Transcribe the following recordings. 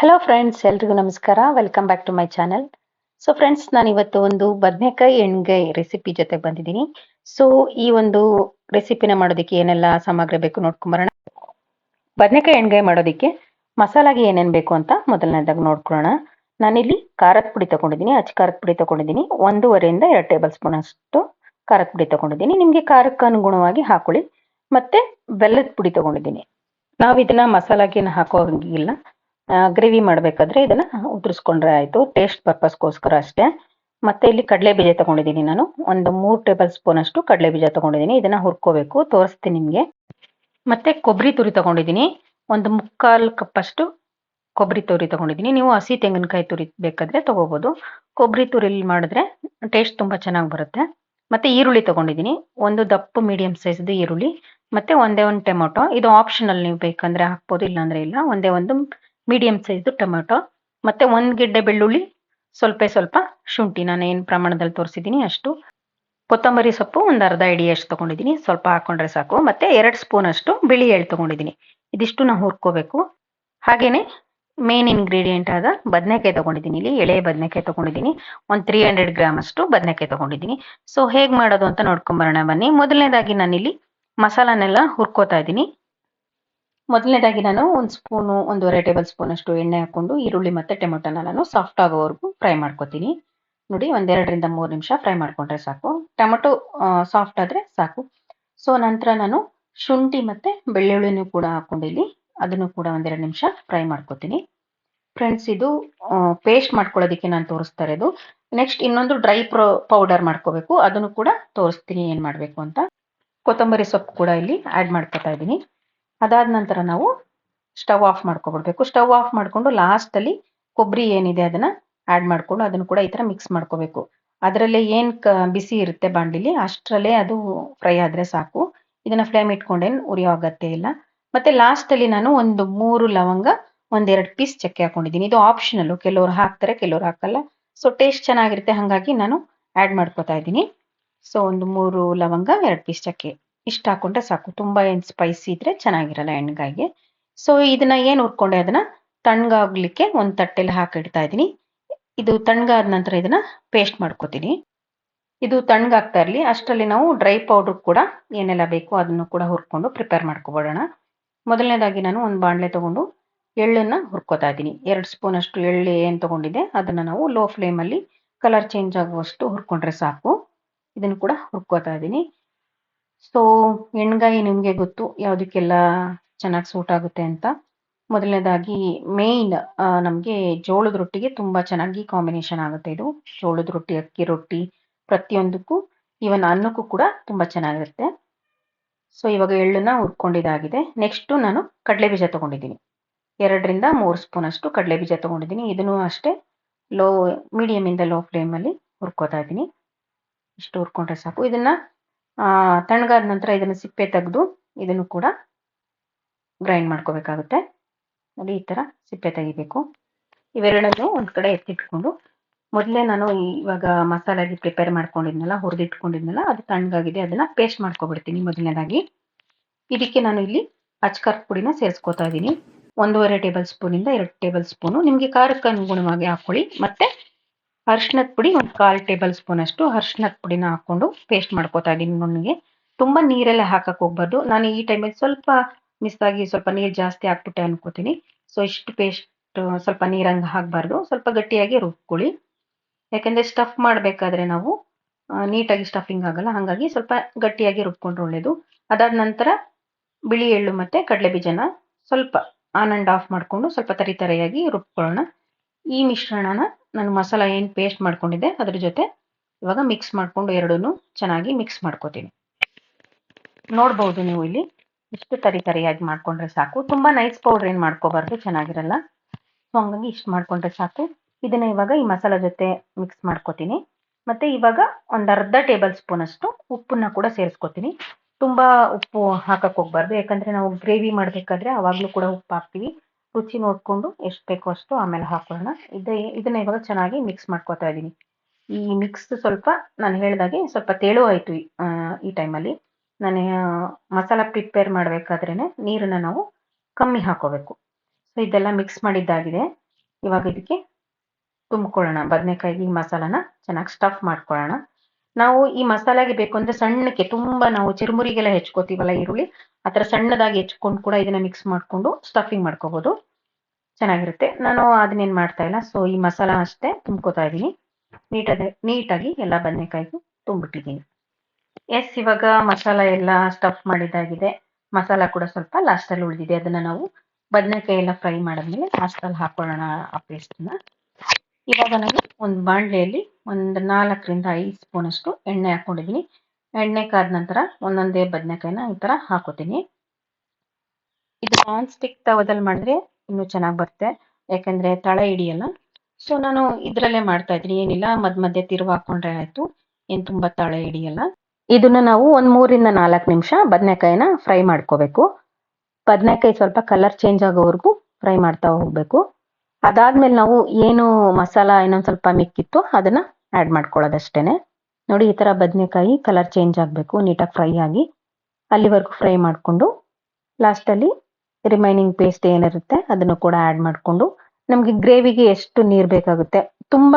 Hello friends ಎಲ್ರಿಗೂ ನಮಸ್ಕಾರ. Welcome back to my channel so friends ನಾನು ಇವತ್ತು ಒಂದು ಬದನೆಕಾಯಿ ಎಣ್ಗಾಯಿ ರೆಸಿಪಿ ಜೊತೆ ಬಂದಿದ್ದೀನಿ. ಸೊ ಈ ಒಂದು ರೆಸಿಪಿನ ಮಾಡೋದಕ್ಕೆ ಏನೆಲ್ಲ ಸಾಮಗ್ರಿ ಬೇಕು ನೋಡ್ಕೊಂಬರೋಣ ಬದನೆಕಾಯಿ ಎಣ್ಗಾಯಿ ಮಾಡೋದಕ್ಕೆ ಮಸಾಲಾಗೆ ಏನೇನು ಬೇಕು ಅಂತ ಮೊದಲನೇದಾಗಿ ನೋಡ್ಕೊಳ್ಳೋಣ. ನಾನಿಲ್ಲಿ ಖಾರದ ಪುಡಿ ತಗೊಂಡಿದ್ದೀನಿ, ಅಚ್ಚ ಖಾರದ ಪುಡಿ ತಗೊಂಡಿದ್ದೀನಿ, ಒಂದೂವರೆಯಿಂದ ಎರಡು ಟೇಬಲ್ ಸ್ಪೂನ್ ಅಷ್ಟು ಖಾರದ ಪುಡಿ ತಗೊಂಡಿದ್ದೀನಿ. ನಿಮಗೆ ಖಾರಕ್ಕೆ ಅನುಗುಣವಾಗಿ ಹಾಕೊಳ್ಳಿ. ಮತ್ತೆ ಬೆಲ್ಲದ ಪುಡಿ ತಗೊಂಡಿದ್ದೀನಿ. ನಾವು ಇದನ್ನ ಮಸಾಲಾಗೆ ಹಾಕೋ ಹಾಗಿಲ್ಲ. ಗ್ರೇವಿ ಮಾಡಬೇಕಾದ್ರೆ ಇದನ್ನ ಉದುರಿಸ್ಕೊಂಡ್ರೆ ಆಯಿತು. ಟೇಸ್ಟ್ ಪರ್ಪಸ್ಗೋಸ್ಕರ ಅಷ್ಟೇ. ಮತ್ತೆ ಇಲ್ಲಿ ಕಡಲೆ ಬೀಜ ತಗೊಂಡಿದ್ದೀನಿ ನಾನು. ಒಂದು ಮೂರು ಟೇಬಲ್ ಸ್ಪೂನ್ ಅಷ್ಟು ಕಡಲೆ ಬೀಜ ತಗೊಂಡಿದ್ದೀನಿ. ಇದನ್ನ ಹುರ್ಕೋಬೇಕು. ತೋರಿಸ್ತೀನಿ ನಿಮಗೆ. ಮತ್ತೆ ಕೊಬ್ಬರಿ ತುರಿ ತಗೊಂಡಿದ್ದೀನಿ. ಒಂದು ಮುಕ್ಕಾಲು ಕಪ್ಪಷ್ಟು ಕೊಬ್ಬರಿ ತುರಿ ತಗೊಂಡಿದ್ದೀನಿ. ನೀವು ಹಸಿ ತೆಂಗಿನಕಾಯಿ ತುರಿ ಬೇಕಾದ್ರೆ ತಗೋಬಹುದು ಕೊಬ್ಬರಿ ತುರಿಲಿ ಮಾಡಿದ್ರೆ ಟೇಸ್ಟ್ ತುಂಬಾ ಚೆನ್ನಾಗಿ ಬರುತ್ತೆ. ಮತ್ತೆ ಈರುಳ್ಳಿ ತಗೊಂಡಿದ್ದೀನಿ. ಒಂದು ದಪ್ಪ ಮೀಡಿಯಂ ಸೈಜ್ದು ಈರುಳ್ಳಿ. ಮತ್ತೆ ಒಂದೇ ಒಂದು ಟೊಮೊಟೊ. ಇದು ಆಪ್ಷನಲ್ ನೀವು ಬೇಕಂದ್ರೆ ಹಾಕ್ಬೋದು, ಇಲ್ಲಾಂದ್ರೆ ಇಲ್ಲ. ಒಂದೇ ಒಂದು ಮೀಡಿಯಂ ಸೈಜ್ದು ಟೊಮೆಟೊ, ಮತ್ತೆ ಒಂದು ಗೆಡ್ಡೆ ಬೆಳ್ಳುಳ್ಳಿ, ಸ್ವಲ್ಪ ಸ್ವಲ್ಪ ಶುಂಠಿ. ನಾನು ಏನು ಪ್ರಮಾಣದಲ್ಲಿ ತೋರಿಸಿದ್ದೀನಿ ಅಷ್ಟು. ಕೊತ್ತಂಬರಿ ಸೊಪ್ಪು ಒಂದು ಅರ್ಧ ಇಡಿ ಅಷ್ಟು ತೊಗೊಂಡಿದ್ದೀನಿ ಸ್ವಲ್ಪ ಹಾಕೊಂಡ್ರೆ ಸಾಕು. ಮತ್ತೆ ಎರಡು ಸ್ಪೂನ್ ಅಷ್ಟು ಬಿಳಿ ಎಳ್ಳು ತೊಗೊಂಡಿದ್ದೀನಿ ಇದಿಷ್ಟು ನಾವು ಹುರ್ಕೋಬೇಕು. ಹಾಗೆಯೇ ಮೇನ್ ಇಂಗ್ರೀಡಿಯೆಂಟ್ ಆದ ಬದನೆಕಾಯಿ ತೊಗೊಂಡಿದ್ದೀನಿ ಇಲ್ಲಿ. ಎಳೆ ಬದನೆಕಾಯಿ ತೊಗೊಂಡಿದ್ದೀನಿ ಒಂದು ತ್ರೀ ಹಂಡ್ರೆಡ್ ಗ್ರಾಮ್ ಅಷ್ಟು ಬದನೆಕಾಯಿ ತೊಗೊಂಡಿದ್ದೀನಿ ಸೊ ಹೇಗೆ ಮಾಡೋದು ಅಂತ ನೋಡ್ಕೊಂಬರೋಣ ಬನ್ನಿ. ಮೊದಲನೇದಾಗಿ ನಾನಿಲ್ಲಿ ಮಸಾಲನೆಲ್ಲ ಹುರ್ಕೋತಾ ಇದ್ದೀನಿ. ಮೊದಲನೇದಾಗಿ ನಾನು ಒಂದು ಸ್ಪೂನು, ಒಂದೂವರೆ ಟೇಬಲ್ ಸ್ಪೂನ್ ಅಷ್ಟು ಎಣ್ಣೆ ಹಾಕೊಂಡು ಈರುಳ್ಳಿ ಮತ್ತು ಟೊಮೆಟೊನ ನಾನು ಸಾಫ್ಟ್ ಆಗೋವರೆಗೂ ಫ್ರೈ ಮಾಡ್ಕೊತೀನಿ. ನೋಡಿ ಒಂದೆರಡರಿಂದ ಮೂರು ನಿಮಿಷ ಫ್ರೈ ಮಾಡ್ಕೊಂಡ್ರೆ ಸಾಕು. ಟೊಮೆಟೊ ಸಾಫ್ಟ್ ಆದರೆ ಸಾಕು. ಸೊ ನಂತರ ನಾನು ಶುಂಠಿ ಮತ್ತು ಬೆಳ್ಳುಳ್ಳಿನೂ ಕೂಡ ಹಾಕೊಂಡಿಲ್ಲಿ ಅದನ್ನು ಕೂಡ ಒಂದೆರಡು ನಿಮಿಷ ಫ್ರೈ ಮಾಡ್ಕೊತೀನಿ. ಫ್ರೆಂಡ್ಸ್ ಇದು ಪೇಸ್ಟ್ ಮಾಡ್ಕೊಳ್ಳೋದಕ್ಕೆ ನಾನು ತೋರಿಸ್ತಾ ಇರೋದು. ನೆಕ್ಸ್ಟ್ ಇನ್ನೊಂದು ಡ್ರೈ ಪ್ರೊ ಪೌಡರ್ ಮಾಡ್ಕೋಬೇಕು. ಅದನ್ನು ಕೂಡ ತೋರಿಸ್ತೀನಿ ಏನು ಮಾಡಬೇಕು ಅಂತ. ಕೊತ್ತಂಬರಿ ಸೊಪ್ಪು ಕೂಡ ಇಲ್ಲಿ ಆ್ಯಡ್ ಮಾಡ್ಕೊತಾ ಇದ್ದೀನಿ. ಅದಾದ ನಂತರ ನಾವು ಸ್ಟವ್ ಆಫ್ ಮಾಡ್ಕೊಬಿಡ್ಬೇಕು. ಸ್ಟವ್ ಆಫ್ ಮಾಡಿಕೊಂಡು ಲಾಸ್ಟಲ್ಲಿ ಕೊಬ್ಬರಿ ಏನಿದೆ ಅದನ್ನು ಆ್ಯಡ್ ಮಾಡಿಕೊಂಡು ಅದನ್ನು ಕೂಡ ಈ ಥರ ಮಿಕ್ಸ್ ಮಾಡ್ಕೋಬೇಕು. ಅದರಲ್ಲೇ ಏನು ಕ, ಬಿಸಿ ಇರುತ್ತೆ ಬಾಂಡಿಲಿ ಅಷ್ಟರಲ್ಲೇ ಅದು ಫ್ರೈ ಆದರೆ ಸಾಕು. ಇದನ್ನು ಫ್ಲೇಮ್ ಇಟ್ಕೊಂಡೇನು ಉರಿಯೋ ಅಗತ್ಯ ಇಲ್ಲ. ಮತ್ತು ಲಾಸ್ಟಲ್ಲಿ ನಾನು ಒಂದು ಮೂರು ಲವಂಗ, ಒಂದೆರಡು ಪೀಸ್ ಚಕ್ಕೆ ಹಾಕೊಂಡಿದ್ದೀನಿ. ಇದು ಆಪ್ಷನಲ್ಲು ಕೆಲವರು ಹಾಕ್ತಾರೆ, ಕೆಲವರು ಹಾಕಲ್ಲ. ಸೊ ಟೇಸ್ಟ್ ಚೆನ್ನಾಗಿರುತ್ತೆ, ಹಾಗಾಗಿ ನಾನು ಆ್ಯಡ್ ಮಾಡ್ಕೋತಾ ಇದ್ದೀನಿ. ಸೊ ಒಂದು ಮೂರು ಲವಂಗ, ಎರಡು ಪೀಸ್ ಚಕ್ಕೆ. ಇಷ್ಟು ಹಾಕೊಂಡ್ರೆ ಸಾಕು. ತುಂಬ ಏನು ಸ್ಪೈಸಿ ಇದ್ರೆ ಚೆನ್ನಾಗಿರಲ್ಲ ಎಣ್ಗಾಯಿಗೆ. ಸೊ ಇದನ್ನ ಏನು ಹುರ್ಕೊಂಡೆ ಅದನ್ನ ತಣ್ಣಗಾಗ್ಲಿಕ್ಕೆ ಒಂದು ತಟ್ಟೆಲಿ ಹಾಕಿಡ್ತಾ ಇದ್ದೀನಿ. ಇದು ತಣ್ಣಗಾದ ನಂತರ ಇದನ್ನ ಪೇಸ್ಟ್ ಮಾಡ್ಕೋತೀನಿ. ಇದು ತಣ್ಣಗಾಗ್ತಾ ಇರಲಿ. ಅಷ್ಟರಲ್ಲಿ ನಾವು ಡ್ರೈ ಪೌಡ್ರ್ ಕೂಡ ಏನೆಲ್ಲ ಬೇಕು ಅದನ್ನು ಕೂಡ ಹುರ್ಕೊಂಡು ಪ್ರಿಪೇರ್ ಮಾಡ್ಕೊಬಿಡೋಣ ಮೊದಲನೇದಾಗಿ ನಾನು ಒಂದು ಬಾಣಲೆ ತಗೊಂಡು ಎಳ್ಳನ್ನ ಹುರ್ಕೋತಾ ಇದ್ದೀನಿ. ಎರಡು ಸ್ಪೂನ್ ಅಷ್ಟು ಎಳ್ಳು ಏನು ತಗೊಂಡಿದೆ ಅದನ್ನು ನಾವು ಲೋ ಫ್ಲೇಮಲ್ಲಿ ಕಲರ್ ಚೇಂಜ್ ಆಗುವಷ್ಟು ಹುರ್ಕೊಂಡ್ರೆ ಸಾಕು. ಇದನ್ನು ಕೂಡ ಹುರ್ಕೋತಾ ಇದ್ದೀನಿ. ಸೊ ಎಣ್ಗಾಯಿ ನಿಮಗೆ ಗೊತ್ತು ಯಾವುದಕ್ಕೆಲ್ಲ ಚೆನ್ನಾಗಿ ಸೂಟ್ ಆಗುತ್ತೆ ಅಂತ. ಮೊದಲನೇದಾಗಿ ಮೇನ್ ನಮಗೆ ಜೋಳದ ರೊಟ್ಟಿಗೆ ತುಂಬ ಚೆನ್ನಾಗಿ ಕಾಂಬಿನೇಷನ್ ಆಗುತ್ತೆ ಇದು. ಜೋಳದ ರೊಟ್ಟಿ, ಅಕ್ಕಿ ರೊಟ್ಟಿ ಪ್ರತಿಯೊಂದಕ್ಕೂ ಇವನ್ ಅನ್ನಕ್ಕೂ ಕೂಡ ತುಂಬ ಚೆನ್ನಾಗಿರುತ್ತೆ. ಸೊ ಇವಾಗ ಎಳ್ಳನ್ನ ಹುರ್ಕೊಂಡಿದ್ದಾಗಿದೆ ನೆಕ್ಸ್ಟು ನಾನು ಕಡಲೆ ಬೀಜ ತೊಗೊಂಡಿದ್ದೀನಿ. ಎರಡರಿಂದ ಮೂರು ಸ್ಪೂನ್ ಅಷ್ಟು ಕಡಲೆ ಬೀಜ ತೊಗೊಂಡಿದ್ದೀನಿ. ಇದನ್ನು ಅಷ್ಟೇ ಲೋ ಮೀಡಿಯಮಿಂದ ಲೋ ಫ್ಲೇಮಲ್ಲಿ ಹುರ್ಕೋತಾ ಇದ್ದೀನಿ. ಇಷ್ಟು ಹುರ್ಕೊಂಡ್ರೆ ಸಾಕು. ಇದನ್ನು ತಣ್ಣಗಾದ ನಂತರ ಇದನ್ನು ಸಿಪ್ಪೆ ತೆಗೆದು ಇದನ್ನು ಕೂಡ ಗ್ರೈಂಡ್ ಮಾಡ್ಕೋಬೇಕಾಗುತ್ತೆ. ನೋಡಿ, ಈ ಥರ ಸಿಪ್ಪೆ ತೆಗಿಬೇಕು. ಇವೆರಡನ್ನು ಒಂದು ಕಡೆ ಎತ್ತಿಟ್ಕೊಂಡು, ಮೊದಲೇ ನಾನು ಇವಾಗ ಮಸಾಲಾಗಿ ಪ್ರಿಪೇರ್ ಮಾಡ್ಕೊಂಡಿದ್ನಲ್ಲ, ಹುರಿದಿಟ್ಕೊಂಡಿದ್ನಲ್ಲ, ಅದು ತಣ್ಣಗಾಗಿದೆ, ಅದನ್ನು ಪೇಸ್ಟ್ ಮಾಡ್ಕೊಬಿಡ್ತೀನಿ ಮೊದಲನೇದಾಗಿ. ಇದಕ್ಕೆ ನಾನು ಇಲ್ಲಿ ಅಚ್ಕರ್ ಪುಡಿನ ಸೇರಿಸ್ಕೋತಾ ಇದ್ದೀನಿ ಒಂದೂವರೆ ಟೇಬಲ್ ಸ್ಪೂನಿಂದ ಎರಡು ಟೇಬಲ್ ಸ್ಪೂನು. ನಿಮಗೆ ಖಾರಕ್ಕೆ ಅನುಗುಣವಾಗಿ ಹಾಕ್ಕೊಳ್ಳಿ ಮತ್ತು ಅರ್ಶಿನದ ಪುಡಿ ಒಂದು ಕಾಲು ಟೇಬಲ್ ಸ್ಪೂನ್ ಅಷ್ಟು ಅರ್ಶಿನದ ಪುಡಿನ ಹಾಕ್ಕೊಂಡು ಪೇಸ್ಟ್ ಮಾಡ್ಕೋತಾ ಇದ್ದೀನಿ ನುಣ್ಣಗೆ. ತುಂಬ ನೀರೆಲ್ಲ ಹಾಕಕ್ಕೆ ಹೋಗ್ಬಾರ್ದು. ನಾನು ಈ ಟೈಮಲ್ಲಿ ಸ್ವಲ್ಪ ಮಿಸ್ ಆಗಿ ಸ್ವಲ್ಪ ನೀರು ಜಾಸ್ತಿ ಹಾಕ್ಬಿಟ್ಟೆ ಅನ್ಕೋತೀನಿ. ಸೊ ಇಷ್ಟು ಪೇಸ್ಟ್ ಸ್ವಲ್ಪ ನೀರಂಗೆ ಹಾಕಬಾರ್ದು. ಸ್ವಲ್ಪ ಗಟ್ಟಿಯಾಗಿ ರುಬ್ಕೊಳ್ಳಿ. ಯಾಕೆಂದರೆ ಸ್ಟಫ್ ಮಾಡಬೇಕಾದ್ರೆ ನಾವು ನೀಟಾಗಿ ಸ್ಟಫಿಂಗ್ ಆಗಲ್ಲ. ಹಾಗಾಗಿ ಸ್ವಲ್ಪ ಗಟ್ಟಿಯಾಗಿ ರುಬ್ಕೊಂಡ್ರೆ ಒಳ್ಳೆಯದು ಅದಾದ ನಂತರ ಬಿಳಿ ಎಳ್ಳು ಮತ್ತು ಕಡಲೆ ಬೀಜನ ಸ್ವಲ್ಪ ಆನ್ ಆ್ಯಂಡ್ ಆಫ್ ಮಾಡಿಕೊಂಡು ಸ್ವಲ್ಪ ತರಿ ತರಿಯಾಗಿ ರುಬ್ಕೊಳ್ಳೋಣ. ಈ ಮಿಶ್ರಣನ ನಾನು ಮಸಾಲ ಏನು ಪೇಸ್ಟ್ ಮಾಡ್ಕೊಂಡಿದ್ದೆ, ಅದ್ರ ಜೊತೆ ಇವಾಗ ಮಿಕ್ಸ್ ಮಾಡಿಕೊಂಡು ಎರಡೂ ಚೆನ್ನಾಗಿ ಮಿಕ್ಸ್ ಮಾಡ್ಕೋತೀನಿ. ನೋಡ್ಬೋದು ನೀವು ಇಲ್ಲಿ, ಇಷ್ಟು ತರಿ ತರಿಯಾಗಿ ಮಾಡ್ಕೊಂಡ್ರೆ ಸಾಕು. ತುಂಬ ನೈಸ್ ಪೌಡ್ರ್ ಏನು ಮಾಡ್ಕೋಬಾರ್ದು, ಚೆನ್ನಾಗಿರಲ್ಲ. ಸೊ ಹಂಗಾಗಿ ಇಷ್ಟು ಮಾಡ್ಕೊಂಡ್ರೆ ಸಾಕು. ಇದನ್ನು ಇವಾಗ ಈ ಮಸಾಲ ಜೊತೆ ಮಿಕ್ಸ್ ಮಾಡ್ಕೋತೀನಿ. ಮತ್ತು ಇವಾಗ ಒಂದು ಅರ್ಧ ಟೇಬಲ್ ಸ್ಪೂನ್ ಅಷ್ಟು ಉಪ್ಪನ್ನ ಕೂಡ ಸೇರಿಸ್ಕೋತೀನಿ. ತುಂಬ ಉಪ್ಪು ಹಾಕಕ್ಕೆ ಹೋಗ್ಬಾರ್ದು, ಯಾಕಂದರೆ ನಾವು ಗ್ರೇವಿ ಮಾಡಬೇಕಾದ್ರೆ ಆವಾಗಲೂ ಕೂಡ ಉಪ್ಪು ಹಾಕ್ತೀವಿ. ರುಚಿ ನೋಡಿಕೊಂಡು ಎಷ್ಟು ಬೇಕೋ ಅಷ್ಟು ಆಮೇಲೆ ಹಾಕೊಳ್ಳೋಣ. ಇದು, ಇದನ್ನ ಇವಾಗ ಚೆನ್ನಾಗಿ ಮಿಕ್ಸ್ ಮಾಡ್ಕೊತಾ ಇದ್ದೀನಿ. ಈ ಮಿಕ್ಸ್ ಸ್ವಲ್ಪ ನಾನು ಹೇಳಿದಾಗೆ ಸ್ವಲ್ಪ ತೆಳು ಆಯಿತು ಈ ಟೈಮಲ್ಲಿ ನಾನು ಮಸಾಲ ಪ್ರಿಪೇರ್ ಮಾಡಬೇಕಾದ್ರೇ ನೀರನ್ನು ನಾವು ಕಮ್ಮಿ ಹಾಕೋಬೇಕು. ಸೊ ಇದೆಲ್ಲ ಮಿಕ್ಸ್ ಮಾಡಿದ್ದಾಗಿದೆ. ಇವಾಗ ಇದಕ್ಕೆ ತುಂಬಿಕೊಳ್ಳೋಣ. ಬದನೆಕಾಯಿಗೆ ಮಸಾಲಾನ ಚೆನ್ನಾಗಿ ಸ್ಟಫ್ ಮಾಡ್ಕೊಳ್ಳೋಣ. ನಾವು ಈ ಮಸಾಲಾಗೆ ಬೇಕು ಅಂದ್ರೆ ಸಣ್ಣಕ್ಕೆ ತುಂಬಾ ನಾವು ಚಿರುಮುರಿಗೆಲ್ಲ ಹೆಚ್ಕೋತೀವಲ್ಲ ಈರುಳ್ಳಿ, ಆ ಥರ ಸಣ್ಣದಾಗಿ ಹೆಚ್ಕೊಂಡು ಕೂಡ ಇದನ್ನ ಮಿಕ್ಸ್ ಮಾಡ್ಕೊಂಡು ಸ್ಟಫಿಂಗ್ ಮಾಡ್ಕೋಬಹುದು ಚೆನ್ನಾಗಿರುತ್ತೆ. ನಾನು ಅದನ್ನೇನು ಮಾಡ್ತಾ ಇಲ್ಲ. ಸೊ ಈ ಮಸಾಲ ಅಷ್ಟೇ ತುಂಬ್ಕೋತಾ ಇದ್ದೀನಿ. ನೀಟಾಗಿ ನೀಟಾಗಿ ಎಲ್ಲ ಬದನೆಕಾಯಿಗೂ ತುಂಬಿಟ್ಟಿದ್ದೀನಿ ಎಸ್ ಇವಾಗ ಮಸಾಲ ಎಲ್ಲ ಸ್ಟಫ್ ಮಾಡಿದಾಗಿದೆ ಮಸಾಲ ಕೂಡ ಸ್ವಲ್ಪ ಲಾಸ್ಟಲ್ಲಿ ಉಳಿದಿದೆ. ಅದನ್ನ ನಾವು ಬದನೆಕಾಯಿ ಎಲ್ಲ ಫ್ರೈ ಮಾಡಿದ್ಮೇಲೆ ಲಾಸ್ಟಲ್ಲಿ ಹಾಕೊಳ್ಳೋಣ ಆ ಪೇಸ್ಟ್ನ ಇವಾಗ ನಾನು ಒಂದು ಬಾಣಲೆಯಲ್ಲಿ ಒಂದು ನಾಲ್ಕರಿಂದ ಐದು ಸ್ಪೂನ್ ಅಷ್ಟು ಎಣ್ಣೆ ಹಾಕೊಂಡಿದ್ದೀನಿ ಎಣ್ಣೆ ಕಾದ ನಂತರ ಒಂದೊಂದೇ ಬದನೆಕಾಯಿನ ಈ ಥರ ಹಾಕೋತೀನಿ. ಇದು ನಾನ್ ಸ್ಟಿಕ್ ತವದಲ್ಲಿ ಮಾಡಿದ್ರೆ ಇನ್ನೂ ಚೆನ್ನಾಗಿ ಬರುತ್ತೆ. ಯಾಕಂದ್ರೆ ತಳ ಹಿಡಿಯಲ್ಲ. ಸೊ ನಾನು ಇದರಲ್ಲೇ ಮಾಡ್ತಾ ಇದ್ದೀನಿ. ಏನಿಲ್ಲ ಮಧ್ಯ ಮಧ್ಯೆ ತಿರುವು ಹಾಕೊಂಡ್ರೆ ಆಯ್ತು. ಏನು ತುಂಬಾ ತಳ ಹಿಡಿಯಲ್ಲ. ಇದನ್ನ ನಾವು ಒಂದು ಮೂರಿಂದ ನಾಲ್ಕು ನಿಮಿಷ ಬದನೆಕಾಯಿನ ಫ್ರೈ ಮಾಡ್ಕೋಬೇಕು. ಬದನೆಕಾಯಿ ಸ್ವಲ್ಪ ಕಲರ್ ಚೇಂಜ್ ಆಗೋವರೆಗೂ ಫ್ರೈ ಮಾಡ್ತಾ ಹೋಗ್ಬೇಕು. ಅದಾದ್ಮೇಲೆ ನಾವು ಏನು ಮಸಾಲ ಇನ್ನೊಂದು ಸ್ವಲ್ಪ ಮಿಕ್ಕಿತ್ತು ಅದನ್ನ ಆ್ಯಡ್ ಮಾಡ್ಕೊಳ್ಳೋದಷ್ಟೇ ನೋಡಿ, ಈ ಥರ ಬದನೆಕಾಯಿ ಕಲರ್ ಚೇಂಜ್ ಆಗಬೇಕು, ನೀಟಾಗಿ ಫ್ರೈ ಆಗಿ. ಅಲ್ಲಿವರೆಗೂ ಫ್ರೈ ಮಾಡಿಕೊಂಡು ಲಾಸ್ಟಲ್ಲಿ ರಿಮೈನಿಂಗ್ ಪೇಸ್ಟ್ ಏನಿರುತ್ತೆ, ಅದನ್ನು ಕೂಡ ಆ್ಯಡ್ ಮಾಡಿಕೊಂಡು, ನಮಗೆ ಗ್ರೇವಿಗೆ ಎಷ್ಟು ನೀರು ಬೇಕಾಗುತ್ತೆ? ತುಂಬ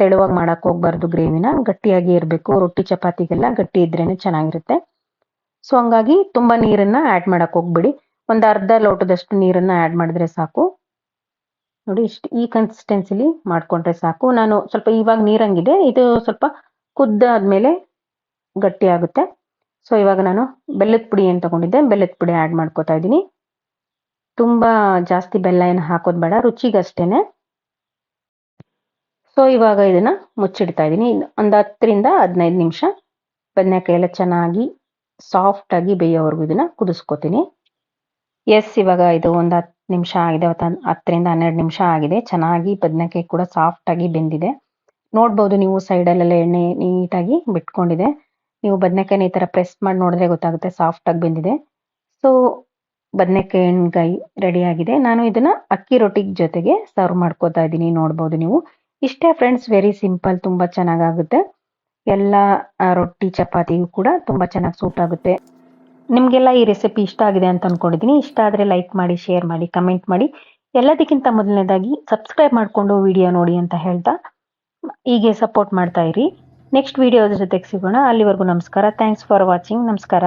ತೆಳುವಾಗಿ ಮಾಡೋಕೆ ಹೋಗ್ಬಾರ್ದು ಗ್ರೇವಿನ ಗಟ್ಟಿಯಾಗಿ ಇರಬೇಕು, ರೊಟ್ಟಿ ಚಪಾತಿಗೆಲ್ಲ ಗಟ್ಟಿ ಇದ್ರೇ ಚೆನ್ನಾಗಿರುತ್ತೆ. ಸೊ ಹಂಗಾಗಿ ತುಂಬ ನೀರನ್ನು ಆ್ಯಡ್ ಮಾಡೋಕೆ ಹೋಗ್ಬಿಡಿ. ಒಂದು ಅರ್ಧ ಲೋಟದಷ್ಟು ನೀರನ್ನು ಆ್ಯಡ್ ಮಾಡಿದ್ರೆ ಸಾಕು. ನೋಡಿ, ಇಷ್ಟು ಈ ಕನ್ಸಿಸ್ಟೆನ್ಸಿಲಿ ಮಾಡ್ಕೊಂಡ್ರೆ ಸಾಕು. ನಾನು ಸ್ವಲ್ಪ ಇವಾಗ ನೀರಂಗಿದೆ. ಇದು ಸ್ವಲ್ಪ ಕುದ್ದಾದ್ಮೇಲೆ ಗಟ್ಟಿ ಆಗುತ್ತೆ. ಸೊ ಇವಾಗ ನಾನು ಬೆಲ್ಲದ ಪುಡಿ ಏನು ತಗೊಂಡಿದ್ದೆ, ಬೆಲ್ಲದ ಪುಡಿ ಆ್ಯಡ್ ಮಾಡ್ಕೋತಾ ಇದ್ದೀನಿ. ತುಂಬ ಜಾಸ್ತಿ ಬೆಲ್ಲ ಏನು ಹಾಕೋದು ಬೇಡ ರುಚಿಗಷ್ಟೇ ಸೊ ಇವಾಗ ಇದನ್ನು ಮುಚ್ಚಿಡ್ತಾ ಇದ್ದೀನಿ. ಒಂದು ಹತ್ತರಿಂದ ಹದಿನೈದು ನಿಮಿಷ ಬದನೆಕಾಯೆಲ್ಲ ಚೆನ್ನಾಗಿ ಸಾಫ್ಟಾಗಿ ಬೇಯೋವರೆಗೂ ಇದನ್ನು ಕುದಿಸ್ಕೋತೀನಿ. ಎಸ್ ಇವಾಗ ಇದು ಒಂದು ಹತ್ತು ನಿಮಿಷ ಆಗಿದೆ ಹತ್ತರಿಂದ ಹನ್ನೆರಡು ನಿಮಿಷ ಆಗಿದೆ. ಚೆನ್ನಾಗಿ ಬದನೆಕಾಯಿ ಕೂಡ ಸಾಫ್ಟ್ ಆಗಿ ಬೆಂದಿದೆ. ನೋಡ್ಬೋದು ನೀವು ಸೈಡಲ್ಲೆಲ್ಲ ಎಣ್ಣೆ ನೀಟಾಗಿ ಬಿಟ್ಕೊಂಡಿದೆ. ನೀವು ಬದನೆಕಾಯಿನ ಈ ಥರ ಪ್ರೆಸ್ ಮಾಡಿ ನೋಡಿದ್ರೆ ಗೊತ್ತಾಗುತ್ತೆ ಸಾಫ್ಟ್ ಆಗಿ ಬೆಂದಿದೆ. ಸೊ ಬದನೆಕಾಯಿ ರೆಡಿ ಆಗಿದೆ. ನಾನು ಇದನ್ನ ಅಕ್ಕಿ ರೊಟ್ಟಿ ಜೊತೆಗೆ ಸರ್ವ್ ಮಾಡ್ಕೋತಾ ಇದ್ದೀನಿ, ನೋಡ್ಬೋದು ನೀವು. ಇಷ್ಟೇ ಫ್ರೆಂಡ್ಸ್ ವೆರಿ ಸಿಂಪಲ್ ತುಂಬಾ ಚೆನ್ನಾಗಾಗುತ್ತೆ. ಎಲ್ಲ ರೊಟ್ಟಿ ಚಪಾತಿಗೂ ಕೂಡ ತುಂಬಾ ಚೆನ್ನಾಗಿ ಸೂಟ್ ಆಗುತ್ತೆ. ನಿಮಗೆಲ್ಲ ಈ ರೆಸಿಪಿ ಇಷ್ಟ ಆಗಿದೆ ಅಂತ ಅನ್ಕೊಂಡಿದ್ದೀನಿ ಇಷ್ಟ ಆದರೆ ಲೈಕ್ ಮಾಡಿ ಶೇರ್ ಮಾಡಿ ಕಮೆಂಟ್ ಮಾಡಿ. ಎಲ್ಲದಕ್ಕಿಂತ ಮೊದಲನೇದಾಗಿ ಸಬ್ಸ್ಕ್ರೈಬ್ ಮಾಡಿಕೊಂಡು ವಿಡಿಯೋ ನೋಡಿ ಅಂತ ಹೇಳ್ತಾ ಹೀಗೆ ಸಪೋರ್ಟ್ ಮಾಡ್ತಾ ಇರಿ. ನೆಕ್ಸ್ಟ್ ವಿಡಿಯೋದ ಜೊತೆಗೆ ಸಿಗೋಣ. ಅಲ್ಲಿವರೆಗೂ ನಮಸ್ಕಾರ. ಥ್ಯಾಂಕ್ಸ್ ಫಾರ್ ವಾಚಿಂಗ್ ನಮಸ್ಕಾರ.